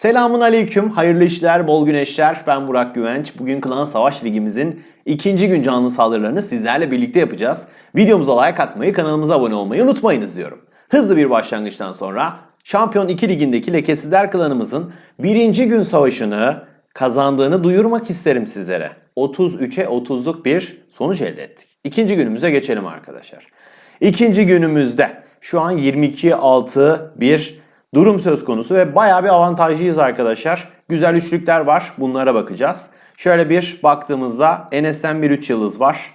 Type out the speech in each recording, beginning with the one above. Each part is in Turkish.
Selamun aleyküm, hayırlı işler, bol güneşler. Ben Burak Güvenç. Bugün Klan Savaş Ligimizin ikinci gün canlı saldırılarını sizlerle birlikte yapacağız. Videomuza like atmayı, kanalımıza abone olmayı unutmayınız diyorum. Hızlı bir başlangıçtan sonra Şampiyon 2 ligindeki Lekesizler klanımızın birinci gün savaşını kazandığını duyurmak isterim sizlere. 33'e 30'luk bir sonuç elde ettik. İkinci günümüze geçelim arkadaşlar. İkinci günümüzde şu an 22-6 bir durum söz konusu ve bayağı bir avantajlıyız arkadaşlar. Güzel üçlükler var. Bunlara bakacağız. Şöyle bir baktığımızda Enes'ten bir 3 yıldız var.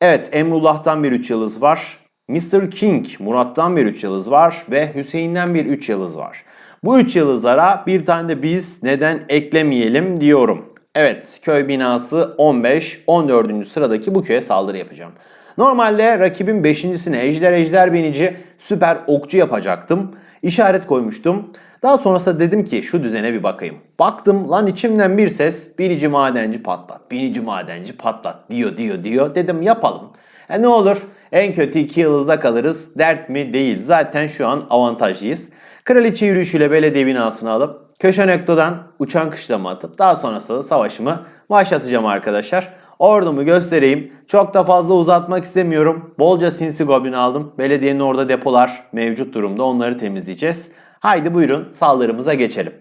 Evet Emrullah'tan bir 3 yıldız var. Mr. King Murat'tan bir 3 yıldız var ve Hüseyin'den bir 3 yıldız var. Bu 3 yıldızlara bir tane de biz neden eklemeyelim diyorum. Evet köy binası 15 14. sıradaki bu köye saldırı yapacağım. Normalde rakibin 5.sine ejder ejder binici süper okçu yapacaktım. İşaret koymuştum. Daha sonrasında dedim ki şu düzene bir bakayım. Baktım lan içimden bir ses binici madenci patlat, binici madenci patlat diyor diyor diyor. Dedim yapalım. E ne olur en kötü iki yıldızda kalırız. Dert mi? Değil. Zaten şu an avantajlıyız. Kraliçe yürüyüşüyle belediye binasını alıp köşe noktadan uçan kışlama atıp daha sonrasında da savaşımı başlatacağım arkadaşlar. Ordumu göstereyim. Çok da fazla uzatmak istemiyorum. Bolca sinsi goblin aldım. Belediyenin orada depolar mevcut durumda. Onları temizleyeceğiz. Haydi buyurun saldırımıza geçelim.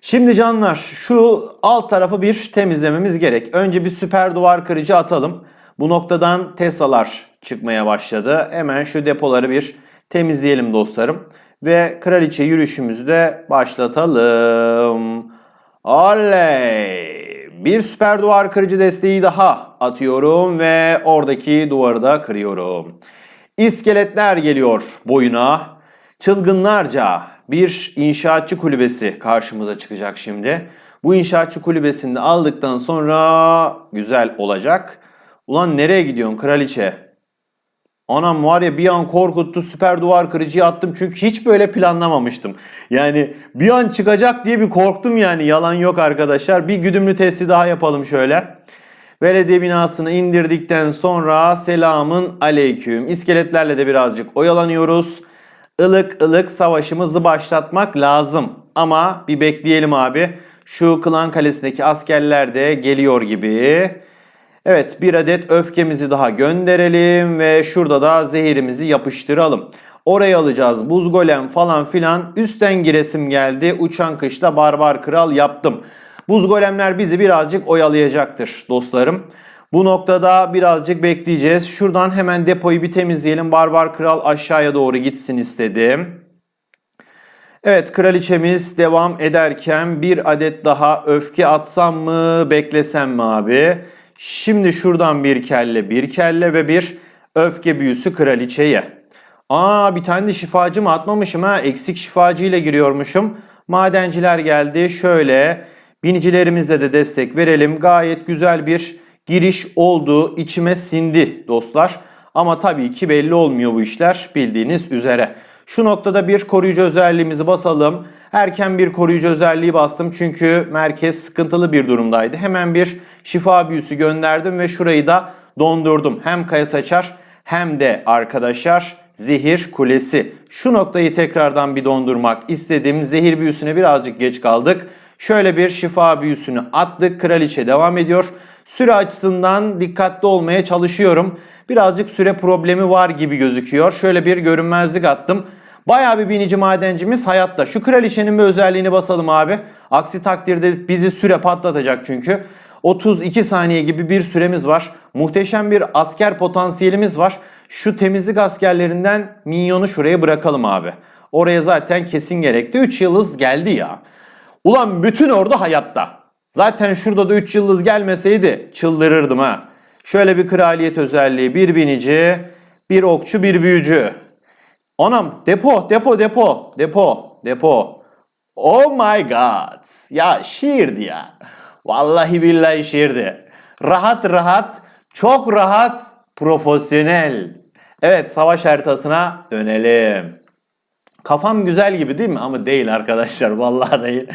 Şimdi canlar şu alt tarafı bir temizlememiz gerek. Önce bir süper duvar kırıcı atalım. Bu noktadan Tesla'lar çıkmaya başladı. Hemen şu depoları bir temizleyelim dostlarım. Ve kraliçe yürüyüşümüzü de başlatalım. Oley! Bir süper duvar kırıcı desteği daha atıyorum ve oradaki duvarı da kırıyorum. İskeletler geliyor boyuna. Çılgınlarca bir inşaatçı kulübesi karşımıza çıkacak şimdi. Bu inşaatçı kulübesini aldıktan sonra güzel olacak. Ulan nereye gidiyorsun kraliçe? Anam var ya bir an korkuttu süper duvar kırıcıyı attım çünkü hiç böyle planlamamıştım. Yani bir an çıkacak diye bir korktum yani yalan yok arkadaşlar. Bir güdümlü testi daha yapalım şöyle. Belediye binasını indirdikten sonra selamın aleyküm. İskeletlerle de birazcık oyalanıyoruz. Ilık ılık savaşımızı başlatmak lazım. Ama bir bekleyelim abi. Şu klan kalesindeki askerler de geliyor gibi. Evet bir adet öfkemizi daha gönderelim ve şurada da zehirimizi yapıştıralım. Oraya alacağız buz golem falan filan. Üstten giresim geldi. Uçan kışla barbar kral yaptım. Buz golemler bizi birazcık oyalayacaktır dostlarım. Bu noktada birazcık bekleyeceğiz. Şuradan hemen depoyu bir temizleyelim. Barbar kral aşağıya doğru gitsin istedim. Evet kraliçemiz devam ederken bir adet daha öfke atsam mı beklesem mi abi? Şimdi şuradan bir kelle bir kelle ve bir öfke büyüsü kraliçeye. Aa bir tane de şifacı mı atmamışım ha eksik şifacı ile giriyormuşum. Madenciler geldi şöyle binicilerimizle de destek verelim. Gayet güzel bir giriş oldu içime sindi dostlar. Ama tabii ki belli olmuyor bu işler bildiğiniz üzere. Şu noktada bir koruyucu özelliğimizi basalım. Erken bir koruyucu özelliği bastım çünkü merkez sıkıntılı bir durumdaydı. Hemen bir şifa büyüsü gönderdim ve şurayı da dondurdum. Hem kaya saçar hem de arkadaşlar zehir kulesi. Şu noktayı tekrardan bir dondurmak istedim. Zehir büyüsüne birazcık geç kaldık. Şöyle bir şifa büyüsünü attık. Kraliçe devam ediyor. Süre açısından dikkatli olmaya çalışıyorum. Birazcık süre problemi var gibi gözüküyor. Şöyle bir görünmezlik attım. Bayağı bir binici madencimiz hayatta. Şu kraliçenin bir özelliğini basalım abi. Aksi takdirde bizi süre patlatacak çünkü. 32 saniye gibi bir süremiz var. Muhteşem bir asker potansiyelimiz var. Şu temizlik askerlerinden minyonu şuraya bırakalım abi. Oraya zaten kesin gerekti. 3 yıldız geldi ya. Ulan bütün ordu hayatta. Zaten şurada da 3 yıldız gelmeseydi çıldırırdım ha. Şöyle bir kraliyet özelliği, bir binici, bir okçu, bir büyücü. Anam depo, depo, depo, depo, depo. Oh my god. Ya şiirdi ya. Vallahi billahi şiirdi. Rahat rahat, çok rahat, profesyonel. Evet savaş haritasına dönelim. Kafam güzel gibi değil mi? Ama değil arkadaşlar. Vallahi değil.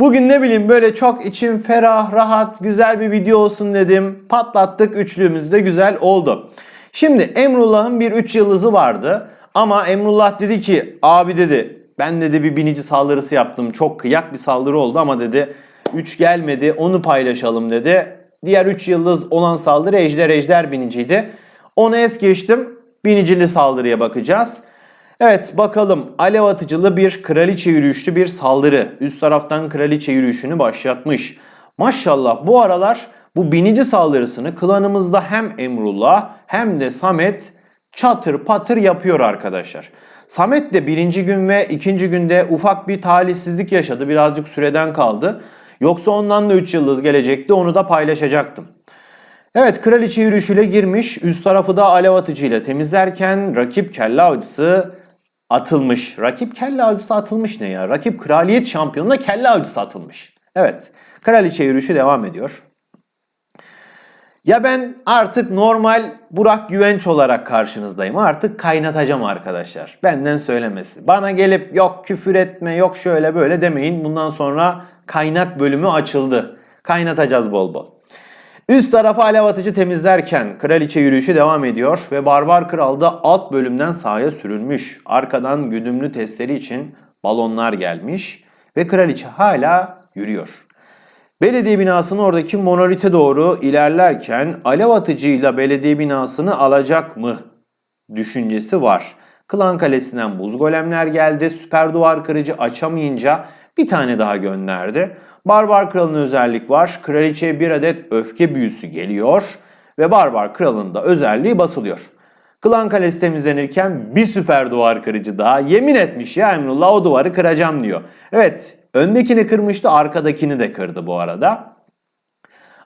Bugün ne bileyim böyle çok içim ferah, rahat, güzel bir video olsun dedim. Patlattık. Üçlüğümüz de güzel oldu. Şimdi Emrullah'ın bir 3 yıldızı vardı. Ama Emrullah dedi ki abi dedi Ben dedi bir binici saldırısı yaptım. Çok kıyak bir saldırı oldu ama dedi 3 gelmedi onu paylaşalım dedi. Diğer 3 yıldız olan saldırı ejder ejder biniciydi. Onu es geçtim. Binicili saldırıya bakacağız. Evet bakalım alev atıcılı bir kraliçe yürüyüşlü bir saldırı. Üst taraftan kraliçe yürüyüşünü başlatmış. Maşallah bu aralar bu binici saldırısını klanımızda hem Emrullah hem de Samet çatır patır yapıyor arkadaşlar. Samet de birinci gün ve ikinci günde ufak bir talihsizlik yaşadı. Birazcık süreden kaldı. Yoksa ondan da 3 yıldız gelecekti. Onu da paylaşacaktım. Evet kraliçe yürüyüşüyle girmiş. Üst tarafı da alev atıcıyla temizlerken rakip kelle avcısı atılmış. Rakip kelle avcısı atılmış ne ya? Rakip kraliyet şampiyonuna kelle avcısı atılmış. Evet kraliçe yürüyüşü devam ediyor. Ya ben artık normal Burak Güvenç olarak karşınızdayım. Artık kaynatacağım arkadaşlar. Benden söylemesi. Bana gelip yok küfür etme, yok şöyle böyle demeyin. Bundan sonra kaynak bölümü açıldı. Kaynatacağız bol bol. Üst tarafı alev atıcı temizlerken kraliçe yürüyüşü devam ediyor ve Barbar Kral da alt bölümden sahaya sürülmüş. Arkadan güdümlü testleri için balonlar gelmiş ve kraliçe hala yürüyor. Belediye binasının oradaki monolite doğru ilerlerken alev atıcıyla belediye binasını alacak mı düşüncesi var. Klan Kalesi'nden buz golemler geldi. Süper duvar kırıcı açamayınca bir tane daha gönderdi. Barbar Kral'ın özellik var. Kraliçeye bir adet öfke büyüsü geliyor ve Barbar Kral'ın da özelliği basılıyor. Klan Kalesi temizlenirken bir süper duvar kırıcı daha yemin etmiş ya Emrullah o duvarı kıracağım diyor. Evet öndekini kırmıştı arkadakini de kırdı bu arada.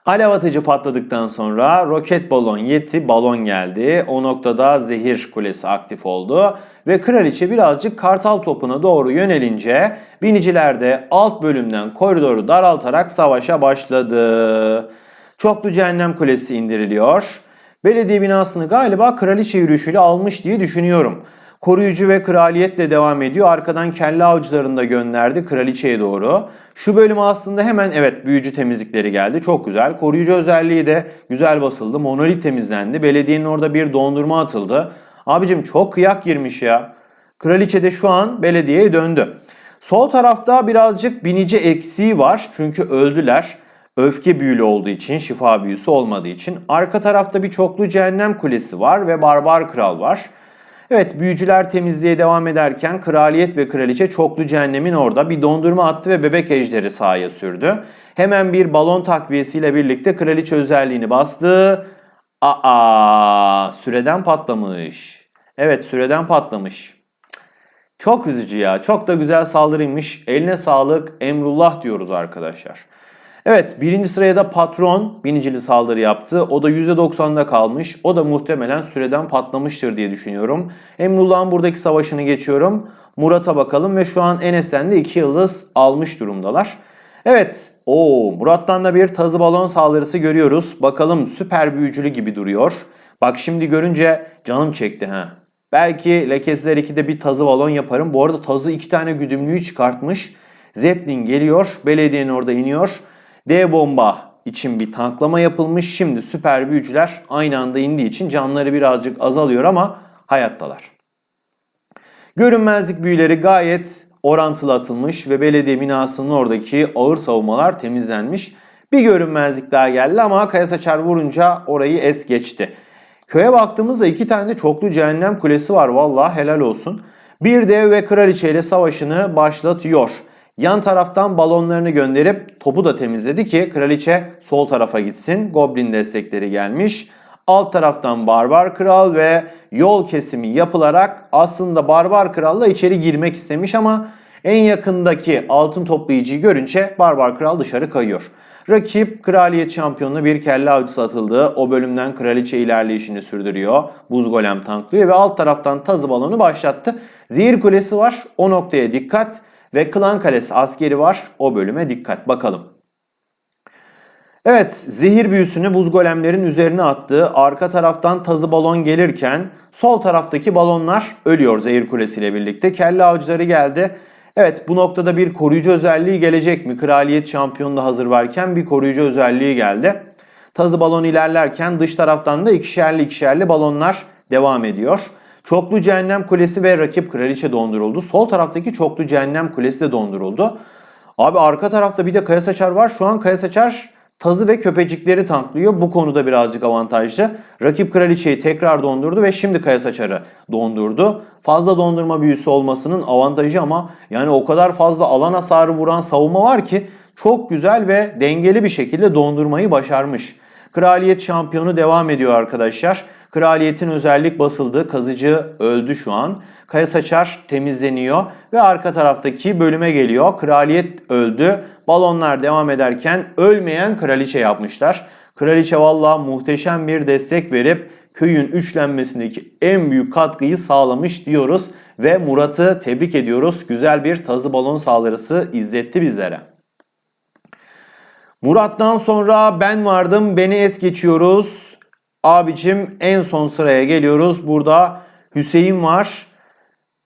Alev atıcı patladıktan sonra roket balon yeti balon geldi. O noktada zehir kulesi aktif oldu. Ve kraliçe birazcık kartal topuna doğru yönelince biniciler de alt bölümden koridoru daraltarak savaşa başladı. Çoklu cehennem kulesi indiriliyor. Belediye binasını galiba kraliçe yürüyüşüyle almış diye düşünüyorum. Koruyucu ve kraliyetle devam ediyor. Arkadan kelle avcılarını da gönderdi kraliçeye doğru. Şu bölüm aslında hemen evet büyücü temizlikleri geldi. Çok güzel. Koruyucu özelliği de güzel basıldı. Monolit temizlendi. Belediyenin orada bir dondurma atıldı. Abicim çok kıyak girmiş ya. Kraliçe de şu an belediyeye döndü. Sol tarafta birazcık binici eksiği var. Çünkü öldüler. Öfke büyülü olduğu için, şifa büyüsü olmadığı için. Arka tarafta bir çoklu cehennem kulesi var ve barbar kral var. Evet büyücüler temizliğe devam ederken kraliyet ve kraliçe çoklu cehennemin orada bir dondurma attı ve bebek ejderi sahaya sürdü. Hemen bir balon takviyesiyle birlikte kraliçe özelliğini bastı. Aa süreden patlamış. Evet süreden patlamış. Çok üzücü ya. Çok da güzel saldırıymış. Eline sağlık Emrullah diyoruz arkadaşlar. Evet birinci sıraya da patron binicili saldırı yaptı. O da %90'da kalmış. O da muhtemelen süreden patlamıştır diye düşünüyorum. Emrullah'ın buradaki savaşını geçiyorum. Murat'a bakalım ve şu an Enes'ten de 2 yıldız almış durumdalar. Evet, o Murat'tan da bir tazı balon saldırısı görüyoruz. Bakalım süper büyücülü gibi duruyor. Bak şimdi görünce canım çekti ha. Belki Lekesler 2'de bir tazı balon yaparım. Bu arada tazı iki tane güdümlüyü çıkartmış. Zeppelin geliyor, belediyenin orada iniyor. D bomba için bir tanklama yapılmış. Şimdi süper büyücüler aynı anda indiği için canları birazcık azalıyor ama hayattalar. Görünmezlik büyüleri gayet orantılı atılmış ve belediye binasının oradaki ağır savunmalar temizlenmiş. Bir görünmezlik daha geldi ama kaya saçar vurunca orayı es geçti. Köye baktığımızda iki tane de çoklu cehennem kulesi var. Vallahi helal olsun. Bir dev ve kraliçe ile savaşını başlatıyor. Yan taraftan balonlarını gönderip topu da temizledi ki kraliçe sol tarafa gitsin. Goblin destekleri gelmiş. Alt taraftan Barbar Kral ve yol kesimi yapılarak aslında Barbar Kral'la içeri girmek istemiş ama en yakındaki altın toplayıcıyı görünce Barbar Kral dışarı kayıyor. Rakip kraliyet şampiyonuna bir kelle avcısı atıldı. O bölümden kraliçe ilerleyişini sürdürüyor. Buz golem tanklıyor ve alt taraftan tazı balonu başlattı. Zehir kulesi var. O noktaya dikkat. Ve klan kalesi askeri var. O bölüme dikkat. Bakalım. Evet, zehir büyüsünü buz golemlerin üzerine attı. Arka taraftan tazı balon gelirken sol taraftaki balonlar ölüyor zehir kulesiyle birlikte. Kelle avcıları geldi. Evet bu noktada bir koruyucu özelliği gelecek mi? Kraliyet şampiyonu da hazır varken bir koruyucu özelliği geldi. Tazı balon ilerlerken dış taraftan da ikişerli ikişerli balonlar devam ediyor. Çoklu Cehennem Kulesi ve rakip Kraliçe donduruldu. Sol taraftaki Çoklu Cehennem Kulesi de donduruldu. Abi arka tarafta bir de Kaya Saçar var. Şu an Kaya Saçar tazı ve köpecikleri tanklıyor. Bu konuda birazcık avantajlı. Rakip Kraliçeyi tekrar dondurdu ve şimdi Kaya Saçar'ı dondurdu. Fazla dondurma büyüsü olmasının avantajı ama yani o kadar fazla alan hasarı vuran savunma var ki çok güzel ve dengeli bir şekilde dondurmayı başarmış. Kraliyet şampiyonu devam ediyor arkadaşlar. Kraliyetin özellik basıldı. Kazıcı öldü şu an. Kaya saçar temizleniyor ve arka taraftaki bölüme geliyor. Kraliyet öldü. Balonlar devam ederken ölmeyen kraliçe yapmışlar. Kraliçe valla muhteşem bir destek verip köyün üçlenmesindeki en büyük katkıyı sağlamış diyoruz. Ve Murat'ı tebrik ediyoruz. Güzel bir tazı balon saldırısı izletti bizlere. Murat'tan sonra ben vardım. Beni es geçiyoruz. Abicim en son sıraya geliyoruz. Burada Hüseyin var.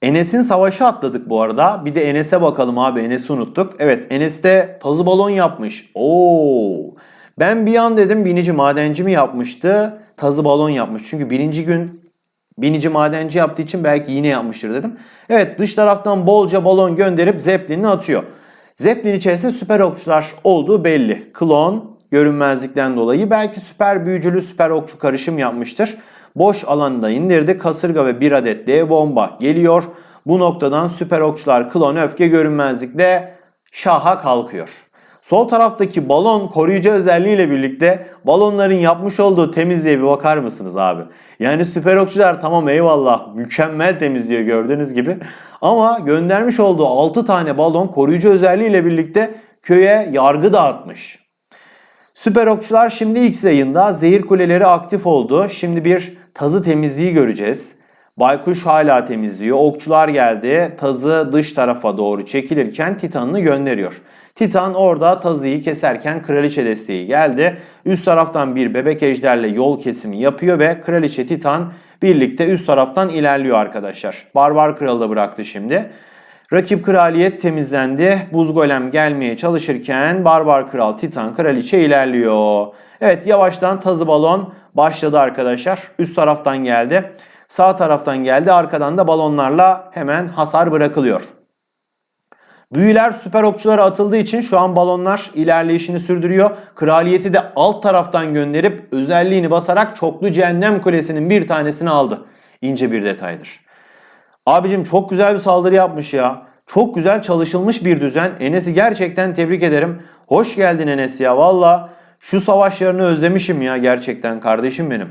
Enes'in savaşı atladık bu arada. Bir de Enes'e bakalım abi. Enes'i unuttuk. Evet Enes de tazı balon yapmış. Oo. Ben bir an dedim binici madenci mi yapmıştı? Tazı balon yapmış. Çünkü birinci gün binici madenci yaptığı için belki yine yapmıştır dedim. Evet dış taraftan bolca balon gönderip Zeppelin'i atıyor. Zeppelin içerisinde süper okçular olduğu belli. Klon görünmezlikten dolayı belki süper büyücülü süper okçu karışım yapmıştır. Boş alanda indirdi. Kasırga ve bir adet dev bomba geliyor. Bu noktadan süper okçular klon öfke görünmezlikle şaha kalkıyor. Sol taraftaki balon koruyucu özelliğiyle birlikte balonların yapmış olduğu temizliğe bir bakar mısınız abi? Yani süper okçular tamam eyvallah mükemmel temizliyor gördüğünüz gibi. Ama göndermiş olduğu 6 tane balon koruyucu özelliğiyle birlikte köye yargı dağıtmış. Süper okçular şimdi X yayında zehir kuleleri aktif oldu. Şimdi bir tazı temizliği göreceğiz. Baykuş hala temizliyor. Okçular geldi. Tazı dış tarafa doğru çekilirken Titan'ını gönderiyor. Titan orada tazıyı keserken kraliçe desteği geldi. Üst taraftan bir bebek ejderle yol kesimi yapıyor ve kraliçe Titan birlikte üst taraftan ilerliyor arkadaşlar. Barbar kralı da bıraktı şimdi. Rakip kraliyet temizlendi. Buz golem gelmeye çalışırken Barbar Kral Titan Kraliçe ilerliyor. Evet yavaştan tazı balon başladı arkadaşlar. Üst taraftan geldi. Sağ taraftan geldi. Arkadan da balonlarla hemen hasar bırakılıyor. Büyüler süper okçulara atıldığı için şu an balonlar ilerleyişini sürdürüyor. Kraliyeti de alt taraftan gönderip özelliğini basarak çoklu cehennem kulesinin bir tanesini aldı. İnce bir detaydır. Abicim çok güzel bir saldırı yapmış ya. Çok güzel çalışılmış bir düzen. Enes'i gerçekten tebrik ederim. Hoş geldin Enes ya. Valla şu savaşlarını özlemişim ya gerçekten kardeşim benim.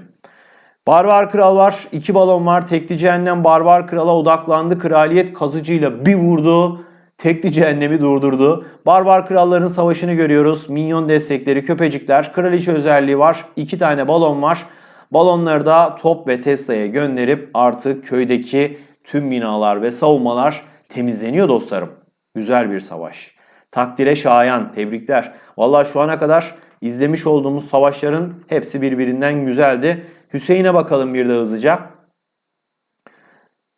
Barbar Kral var. iki balon var. Tekli Cehennem Barbar Kral'a odaklandı. Kraliyet kazıcıyla bir vurdu. Tekli Cehennemi durdurdu. Barbar Kralların savaşını görüyoruz. Minyon destekleri, köpecikler, kraliçe özelliği var. iki tane balon var. Balonları da top ve Tesla'ya gönderip artık köydeki tüm binalar ve savunmalar temizleniyor dostlarım. Güzel bir savaş. Takdire şayan, tebrikler. Vallahi şu ana kadar izlemiş olduğumuz savaşların hepsi birbirinden güzeldi. Hüseyin'e bakalım bir de hızlıca.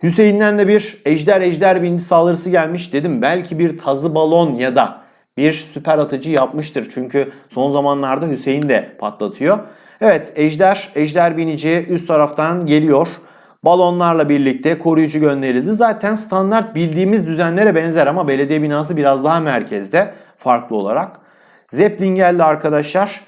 Hüseyin'den de bir ejder ejder bindi saldırısı gelmiş. Dedim belki bir tazı balon ya da bir süper atıcı yapmıştır. Çünkü son zamanlarda Hüseyin de patlatıyor. Evet ejder, ejder binici üst taraftan geliyor. Balonlarla birlikte koruyucu gönderildi. Zaten standart bildiğimiz düzenlere benzer ama belediye binası biraz daha merkezde farklı olarak. Zeppelin geldi arkadaşlar.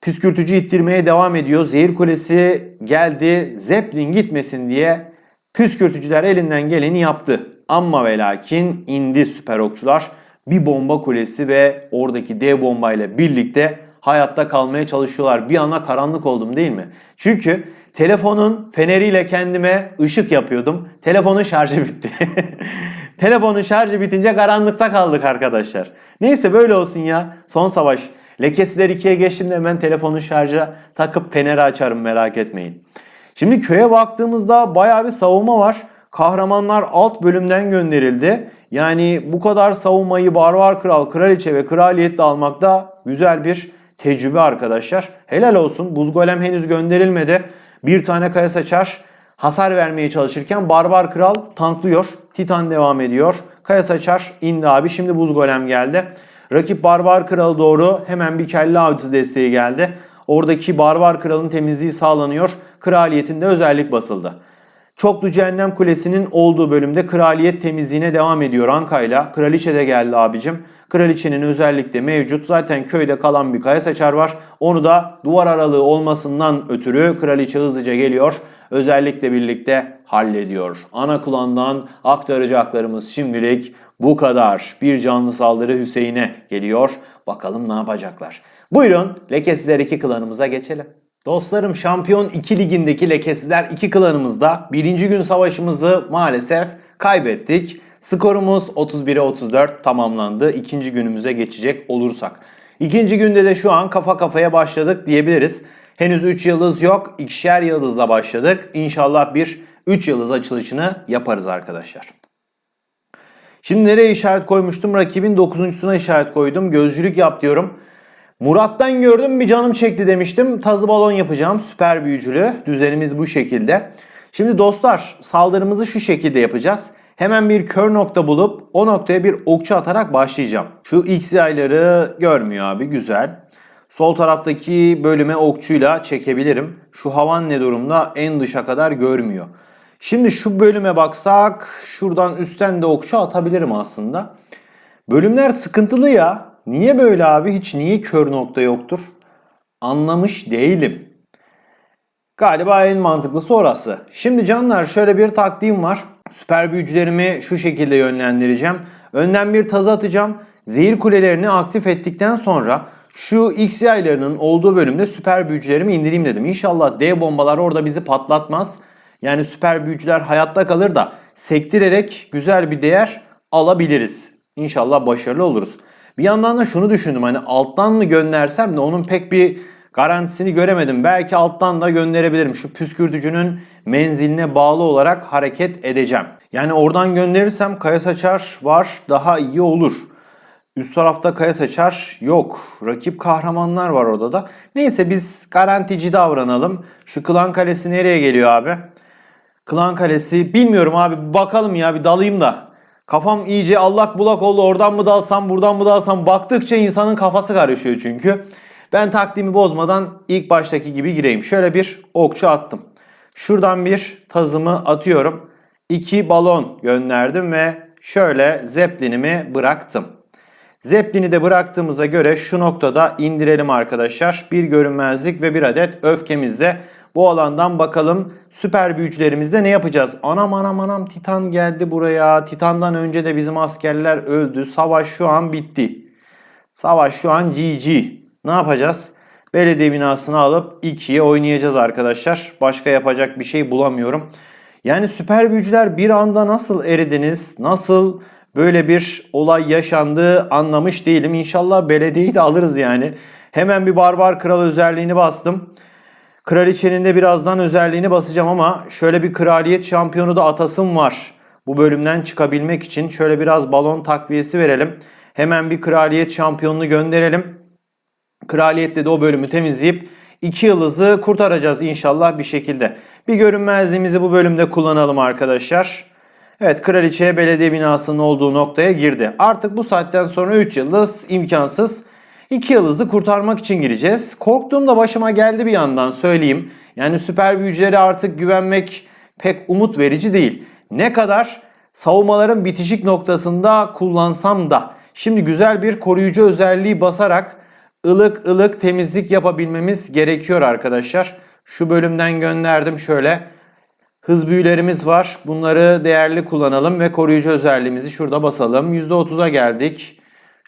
Püskürtücü ittirmeye devam ediyor. Zehir kulesi geldi. Zeppelin gitmesin diye püskürtücüler elinden geleni yaptı. Ama ve lakin indi süper okçular. Bir bomba kulesi ve oradaki dev bombayla birlikte hayatta kalmaya çalışıyorlar. Bir ana karanlık oldum değil mi? Çünkü telefonun feneriyle kendime ışık yapıyordum. Telefonun şarjı bitti. Telefonun şarjı bitince karanlıkta kaldık arkadaşlar. Neyse böyle olsun ya. Son savaş. Lekesiler 2'ye geçtiğimde hemen telefonun şarja takıp feneri açarım merak etmeyin. Şimdi köye baktığımızda bayağı bir savunma var. Kahramanlar alt bölümden gönderildi. Yani bu kadar savunmayı Barbar Kral, Kraliçe ve Kraliyet de almakta güzel bir tecrübe arkadaşlar. Helal olsun. Buz Golem henüz gönderilmedi. Bir tane kaya saçar hasar vermeye çalışırken Barbar Kral tanklıyor. Titan devam ediyor. Kaya saçar indi abi. Şimdi Buz Golem geldi. Rakip Barbar Kral'a doğru hemen bir kelle avcısı desteği geldi. Oradaki Barbar Kral'ın temizliği sağlanıyor. Kraliyetinde özellik basıldı. Çoklu Cehennem Kulesi'nin olduğu bölümde kraliyet temizliğine devam ediyor Anka'yla. Kraliçe de geldi abicim. Kraliçenin özellikle mevcut. Zaten köyde kalan bir kaya saçar var. Onu da duvar aralığı olmasından ötürü kraliçe hızlıca geliyor. Özellikle birlikte hallediyor. Ana kulağından aktaracaklarımız şimdilik bu kadar. Bir canlı saldırı Hüseyin'e geliyor. Bakalım ne yapacaklar. Buyurun Lekesizler 2 klanımıza geçelim. Dostlarım Şampiyon 2 ligindeki Lekesizler 2 klanımızda birinci gün savaşımızı maalesef kaybettik. Skorumuz 31'e 34 tamamlandı. İkinci günümüze geçecek olursak. İkinci günde de şu an kafa kafaya başladık diyebiliriz. Henüz 3 yıldız yok. İkişer yıldızla başladık. İnşallah bir 3 yıldız açılışını yaparız arkadaşlar. Şimdi nereye işaret koymuştum? Rakibin 9.suna işaret koydum. Gözcülük yap diyorum. Murat'tan gördüm bir canım çekti demiştim. Tazı balon yapacağım. Süper büyücülü. Düzenimiz bu şekilde. Şimdi dostlar saldırımızı şu şekilde yapacağız. Hemen bir kör nokta bulup o noktaya bir okçu atarak başlayacağım. Şu X yayları görmüyor abi güzel. Sol taraftaki bölüme okçuyla çekebilirim. Şu havan ne durumda? En dışa kadar görmüyor. Şimdi şu bölüme baksak şuradan üstten de okçu atabilirim aslında. Bölümler sıkıntılı ya. Niye böyle abi? Hiç niye kör nokta yoktur? Anlamış değilim. Galiba en mantıklısı orası. Şimdi canlar şöyle bir taktiğim var. Süper büyücülerimi şu şekilde yönlendireceğim. Önden bir tazı atacağım. Zehir kulelerini aktif ettikten sonra şu X yaylarının olduğu bölümde süper büyücülerimi indireyim dedim. İnşallah D bombalar orada bizi patlatmaz. Yani süper büyücüler hayatta kalır da sektirerek güzel bir değer alabiliriz. İnşallah başarılı oluruz. Bir yandan da şunu düşündüm hani alttan mı göndersem de onun pek bir garantisini göremedim. Belki alttan da gönderebilirim. Şu püskürtücünün menziline bağlı olarak hareket edeceğim. Yani oradan gönderirsem kaya saçar var daha iyi olur. Üst tarafta kaya saçar yok. Rakip kahramanlar var orada da. Neyse biz garantici davranalım. Şu klan kalesi nereye geliyor abi? Klan kalesi bilmiyorum abi bakalım ya bir dalayım da. Kafam iyice allak bulak oldu oradan mı dalsam buradan mı dalsam baktıkça insanın kafası karışıyor çünkü. Ben taktiğimi bozmadan ilk baştaki gibi gireyim. Şöyle bir okçu attım. Şuradan bir tazımı atıyorum. İki balon gönderdim ve şöyle zeplinimi bıraktım. Zeplini de bıraktığımıza göre şu noktada indirelim arkadaşlar. Bir görünmezlik ve bir adet öfkemizle bu alandan bakalım süper büyücülerimizde ne yapacağız? Anam anam anam Titan geldi buraya. Titan'dan önce de bizim askerler öldü. Savaş şu an bitti. Savaş şu an GG. Ne yapacağız? Belediye binasını alıp 2'ye oynayacağız arkadaşlar. Başka yapacak bir şey bulamıyorum. Yani süper büyücüler bir anda nasıl eridiniz? Nasıl böyle bir olay yaşandığı anlamış değilim. İnşallah belediyeyi de alırız yani. Hemen bir barbar kral özelliğini bastım. Kraliçenin de birazdan özelliğini basacağım ama şöyle bir kraliyet şampiyonu da atasım var. Bu bölümden çıkabilmek için şöyle biraz balon takviyesi verelim. Hemen bir kraliyet şampiyonunu gönderelim. Kraliyette de o bölümü temizleyip iki yıldızı kurtaracağız inşallah bir şekilde. Bir görünmezliğimizi bu bölümde kullanalım arkadaşlar. Evet kraliçe belediye binasının olduğu noktaya girdi. Artık bu saatten sonra 3 yıldız imkansız. 2 yıldızı kurtarmak için gireceğiz. Korktuğum da başıma geldi bir yandan söyleyeyim. Yani süper büyücülere artık güvenmek pek umut verici değil. Ne kadar savunmaların bitişik noktasında kullansam da. Şimdi güzel bir koruyucu özelliği basarak ılık ılık temizlik yapabilmemiz gerekiyor arkadaşlar. Şu bölümden gönderdim şöyle. Hız büyülerimiz var. Bunları değerli kullanalım ve koruyucu özelliğimizi şurada basalım. %30'a geldik.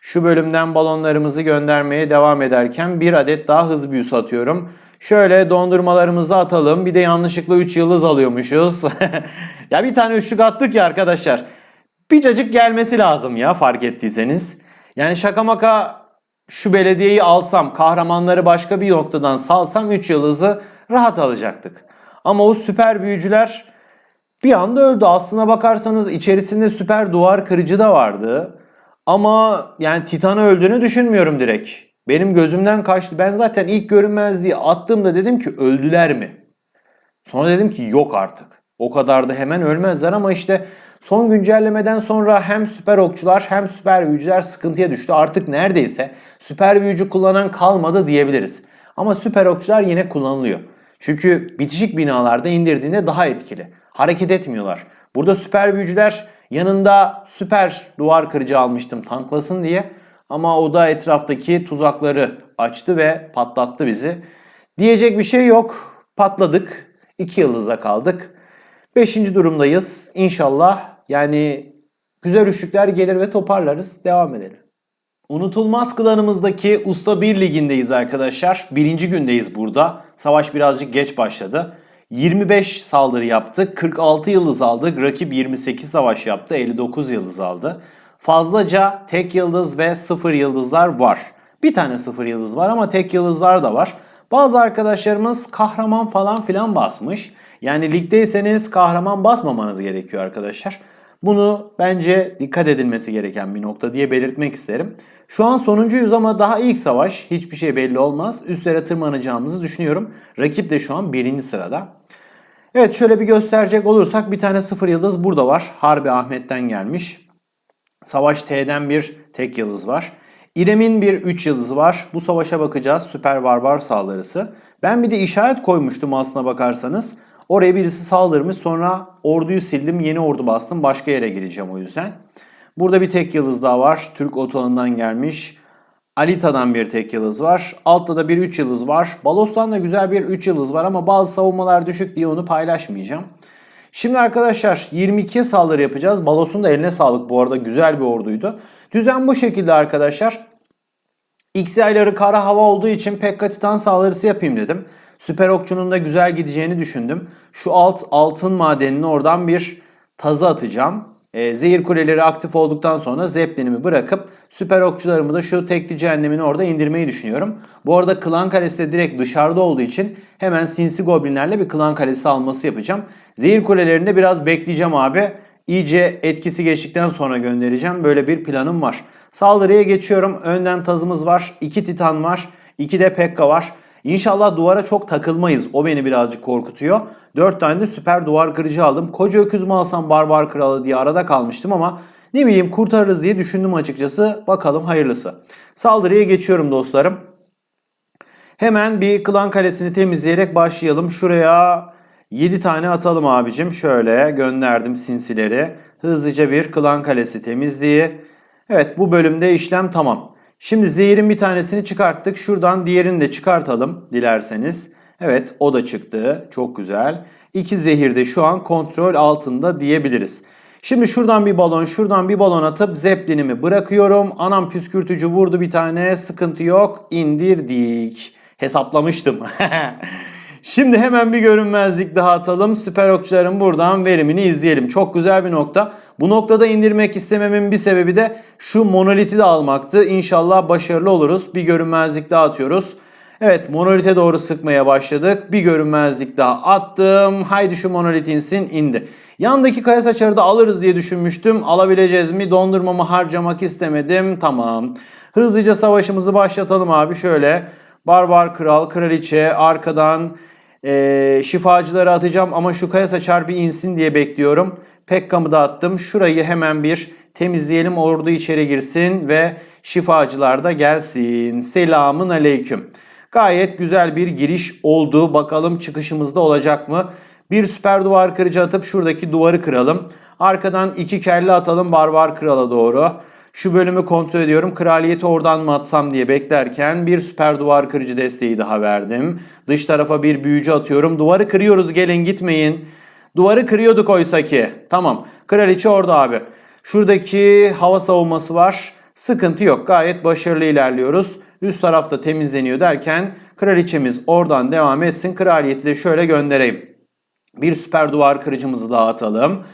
Şu bölümden balonlarımızı göndermeye devam ederken bir adet daha hız büyüsü atıyorum. Şöyle dondurmalarımızı atalım. Bir de yanlışlıkla 3 yıldız alıyormuşuz. ya bir tane üçlük attık ya arkadaşlar. Bir cacık gelmesi lazım ya fark ettiyseniz. Yani şaka maka şu belediyeyi alsam, kahramanları başka bir noktadan salsam 3 yıldızı rahat alacaktık. Ama o süper büyücüler bir anda öldü. Aslına bakarsanız içerisinde süper duvar kırıcı da vardı. Ama yani Titan'ı öldüğünü düşünmüyorum direkt. Benim gözümden kaçtı. Ben zaten ilk görünmezliği attığımda dedim ki öldüler mi? Sonra dedim ki yok artık. O kadar da hemen ölmezler ama işte son güncellemeden sonra hem süper okçular hem süper büyücüler sıkıntıya düştü. Artık neredeyse süper büyücü kullanan kalmadı diyebiliriz. Ama süper okçular yine kullanılıyor. Çünkü bitişik binalarda indirdiğinde daha etkili. hareket etmiyorlar. Burada süper büyücüler yanında süper duvar kırıcı almıştım tanklasın diye. Ama o da etraftaki tuzakları açtı ve patlattı bizi. Diyecek bir şey yok. Patladık. 2 yıldızda kaldık. 5. durumdayız. İnşallah yani güzel üçlükler gelir ve toparlarız. Devam edelim. Unutulmaz klanımızdaki Usta 1 ligindeyiz arkadaşlar. Birinci gündeyiz burada. Savaş birazcık geç başladı. 25 saldırı yaptık. 46 yıldız aldık. Rakip 28 savaş yaptı. 59 yıldız aldı. Fazlaca tek yıldız ve sıfır yıldızlar var. Bir tane sıfır yıldız var ama tek yıldızlar da var. Bazı arkadaşlarımız kahraman falan filan basmış. Yani ligdeyseniz kahraman basmamanız gerekiyor arkadaşlar. Bunu bence dikkat edilmesi gereken bir nokta diye belirtmek isterim. Şu an sonuncuyuz ama daha ilk savaş. Hiçbir şey belli olmaz. Üstlere tırmanacağımızı düşünüyorum. Rakip de şu an birinci sırada. Evet şöyle bir gösterecek olursak bir tane sıfır yıldız burada var. Harbi Ahmet'ten gelmiş. Savaş T'den bir tek yıldız var. İrem'in bir 3 yıldızı var. Bu savaşa bakacağız. Süper barbar saldırısı. Ben bir de işaret koymuştum aslına bakarsanız. Oraya birisi saldırmış sonra orduyu sildim yeni ordu bastım başka yere gireceğim o yüzden. Burada bir tek yıldız daha var. Türk otoğundan gelmiş. Alita'dan bir tek yıldız var. Altta da bir 3 yıldız var. Balos'tan da güzel bir 3 yıldız var ama bazı savunmalar düşük diye onu paylaşmayacağım. Şimdi arkadaşlar 22 saldırı yapacağız. Balos'un da eline sağlık bu arada güzel bir orduydu. Düzen bu şekilde arkadaşlar. X ayları kara hava olduğu için Pekka Titan saldırısı yapayım dedim. Süper okçunun da güzel gideceğini düşündüm. Şu alt altın madenini oradan bir tazı atacağım. E, zehir kuleleri aktif olduktan sonra zeplinimi bırakıp süper okçularımı da şu tekli cehennemini orada indirmeyi düşünüyorum. Bu arada klan kalesi de direkt dışarıda olduğu için hemen sinsi goblinlerle bir klan kalesi alması yapacağım. Zehir kulelerinde biraz bekleyeceğim abi. İyice etkisi geçtikten sonra göndereceğim. Böyle bir planım var. Saldırıya geçiyorum. Önden tazımız var. 2 titan var. 2 de pekka var. İnşallah duvara çok takılmayız. O beni birazcık korkutuyor. 4 tane de süper duvar kırıcı aldım. Koca öküz mü alsam barbar kralı diye arada kalmıştım ama ne bileyim kurtarırız diye düşündüm açıkçası. Bakalım hayırlısı. Saldırıya geçiyorum dostlarım. Hemen bir klan kalesini temizleyerek başlayalım. Şuraya 7 tane atalım abicim. Şöyle gönderdim sinsileri. Hızlıca bir klan kalesi temizliği. Evet bu bölümde işlem tamam. Şimdi zehirin bir tanesini çıkarttık. Şuradan diğerini de çıkartalım dilerseniz. Evet o da çıktı. Çok güzel. İki zehir de şu an kontrol altında diyebiliriz. Şimdi şuradan bir balon, şuradan bir balon atıp zeplinimi bırakıyorum. Anam püskürtücü vurdu bir tane. Sıkıntı yok. İndirdik. Hesaplamıştım. Şimdi hemen bir görünmezlik daha atalım. Süper okçuların buradan verimini izleyelim. Çok güzel bir nokta. Bu noktada indirmek istememin bir sebebi de şu monoliti de almaktı. İnşallah başarılı oluruz. Bir görünmezlik daha atıyoruz. Evet monolite doğru sıkmaya başladık. Bir görünmezlik daha attım. Haydi şu monolit insin indi. Yandaki kaya saçarı da alırız diye düşünmüştüm. Alabileceğiz mi? Dondurmamı harcamak istemedim. Tamam. Hızlıca savaşımızı başlatalım abi. Şöyle barbar kral, kraliçe arkadan e, şifacıları atacağım ama şu kaya saçar bir insin diye bekliyorum. Pekka'mı da attım. Şurayı hemen bir temizleyelim. Ordu içeri girsin ve şifacılar da gelsin. Selamun aleyküm. Gayet güzel bir giriş oldu. Bakalım çıkışımızda olacak mı? Bir süper duvar kırıcı atıp şuradaki duvarı kıralım. Arkadan iki kelle atalım barbar krala doğru. Şu bölümü kontrol ediyorum. Kraliyeti oradan mı atsam diye beklerken bir süper duvar kırıcı desteği daha verdim. Dış tarafa bir büyücü atıyorum. Duvarı kırıyoruz gelin gitmeyin. Duvarı kırıyorduk oysa ki. Tamam. Kraliçe orada abi. Şuradaki hava savunması var. Sıkıntı yok. Gayet başarılı ilerliyoruz. Üst tarafta temizleniyor derken kraliçemiz oradan devam etsin. Kraliyeti de şöyle göndereyim. Bir süper duvar kırıcımızı daha atalım.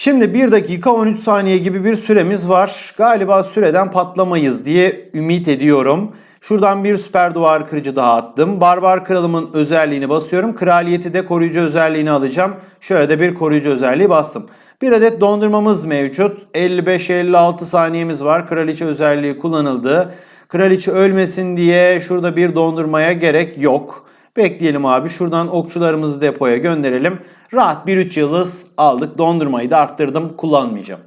Şimdi 1 dakika 13 saniye gibi bir süremiz var. Galiba süreden patlamayız diye ümit ediyorum. Şuradan bir süper duvar kırıcı daha attım. Barbar kralımın özelliğini basıyorum. Kraliyeti de koruyucu özelliğini alacağım. Şöyle de bir koruyucu özelliği bastım. Bir adet dondurmamız mevcut. 55-56 saniyemiz var. Kraliçe özelliği kullanıldı. Kraliçe ölmesin diye şurada bir dondurmaya gerek yok. Bekleyelim abi. Şuradan okçularımızı depoya gönderelim. Rahat bir 3 yıldız aldık. Dondurmayı da arttırdım. Kullanmayacağım.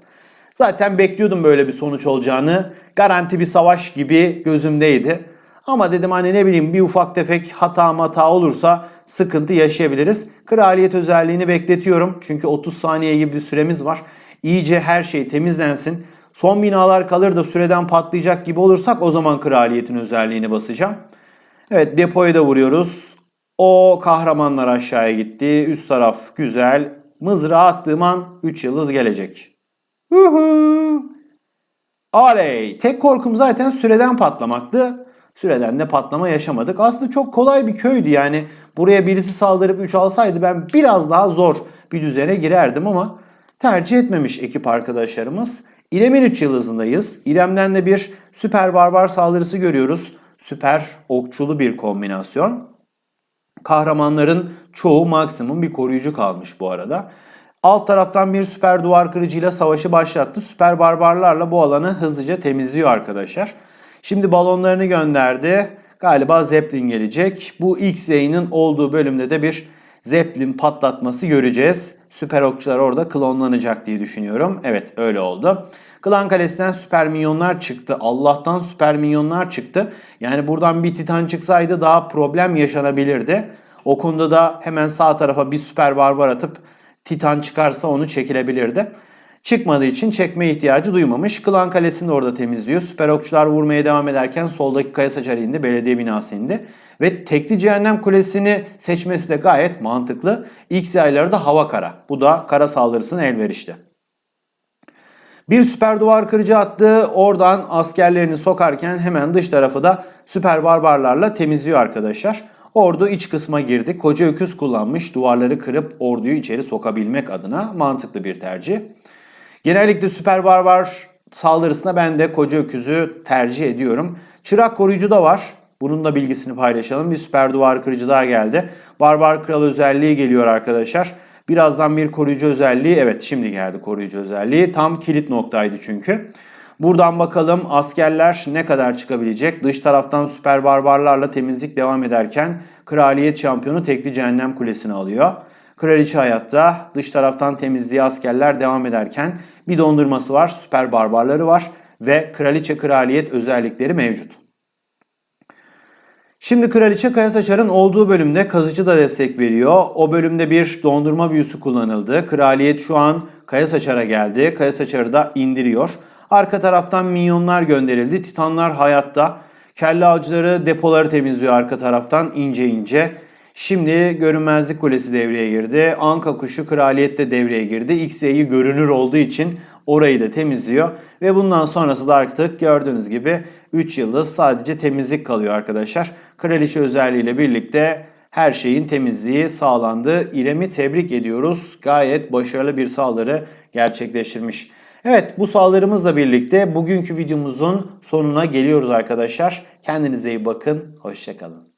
Zaten bekliyordum böyle bir sonuç olacağını. Garanti bir savaş gibi gözümdeydi. Ama dedim hani ne bileyim bir ufak tefek hata hata olursa sıkıntı yaşayabiliriz. Kraliyet özelliğini bekletiyorum. Çünkü 30 saniye gibi bir süremiz var. İyice her şey temizlensin. Son binalar kalır da süreden patlayacak gibi olursak o zaman kraliyetin özelliğini basacağım. Evet depoyu da vuruyoruz. O kahramanlar aşağıya gitti. Üst taraf güzel. Mızrağı attığım an 3 yıldız gelecek. Huhu. Aley. Tek korkum zaten süreden patlamaktı. Süreden de patlama yaşamadık. Aslında çok kolay bir köydü yani. Buraya birisi saldırıp 3 alsaydı ben biraz daha zor bir düzene girerdim ama tercih etmemiş ekip arkadaşlarımız. İrem'in 3 yıldızındayız. İrem'den de bir süper barbar saldırısı görüyoruz. Süper okçulu bir kombinasyon. Kahramanların çoğu maksimum bir koruyucu kalmış bu arada. Alt taraftan bir süper duvar kırıcıyla savaşı başlattı. Süper barbarlarla bu alanı hızlıca temizliyor arkadaşlar. Şimdi balonlarını gönderdi. Galiba Zeppelin gelecek. Bu X yayının olduğu bölümde de bir Zeppelin patlatması göreceğiz. Süper okçular orada klonlanacak diye düşünüyorum. Evet öyle oldu. Klan Kalesi'nden süper minyonlar çıktı. Allah'tan süper minyonlar çıktı. Yani buradan bir titan çıksaydı daha problem yaşanabilirdi. O konuda da hemen sağ tarafa bir süper barbar atıp titan çıkarsa onu çekilebilirdi. Çıkmadığı için çekme ihtiyacı duymamış. Klan Kalesi'ni orada temizliyor. Süper okçular vurmaya devam ederken soldaki kaya saçarı indi. Belediye binası indi. Ve tekli cehennem kulesini seçmesi de gayet mantıklı. İlk yayları da hava kara. Bu da kara saldırısına elverişli. Bir süper duvar kırıcı attı. Oradan askerlerini sokarken hemen dış tarafı da süper barbarlarla temizliyor arkadaşlar. Ordu iç kısma girdi. Koca öküz kullanmış duvarları kırıp orduyu içeri sokabilmek adına mantıklı bir tercih. Genellikle süper barbar saldırısına ben de koca öküzü tercih ediyorum. Çırak koruyucu da var. Bunun da bilgisini paylaşalım. Bir süper duvar kırıcı daha geldi. Barbar kral özelliği geliyor arkadaşlar. Birazdan bir koruyucu özelliği. Evet şimdi geldi koruyucu özelliği. Tam kilit noktaydı çünkü. Buradan bakalım askerler ne kadar çıkabilecek. Dış taraftan süper barbarlarla temizlik devam ederken kraliyet şampiyonu tekli cehennem kulesini alıyor. Kraliçe hayatta dış taraftan temizliğe askerler devam ederken bir dondurması var, süper barbarları var ve kraliçe kraliyet özellikleri mevcut. Şimdi Kraliçe Kayasaçar'ın olduğu bölümde kazıcı da destek veriyor. O bölümde bir dondurma büyüsü kullanıldı. Kraliyet şu an Kayasaçar'a geldi. Kayasaçar'ı da indiriyor. Arka taraftan minyonlar gönderildi. Titanlar hayatta. Kelle avcıları depoları temizliyor arka taraftan ince ince. Şimdi görünmezlik kulesi devreye girdi. Anka kuşu kraliyet de devreye girdi. X'yi görünür olduğu için orayı da temizliyor. Ve bundan sonrası da artık gördüğünüz gibi 3 yıldız sadece temizlik kalıyor arkadaşlar. Kraliçe özelliğiyle birlikte her şeyin temizliği sağlandı. İrem'i tebrik ediyoruz. Gayet başarılı bir saldırı gerçekleştirmiş. Evet bu saldırımızla birlikte bugünkü videomuzun sonuna geliyoruz arkadaşlar. Kendinize iyi bakın. Hoşçakalın.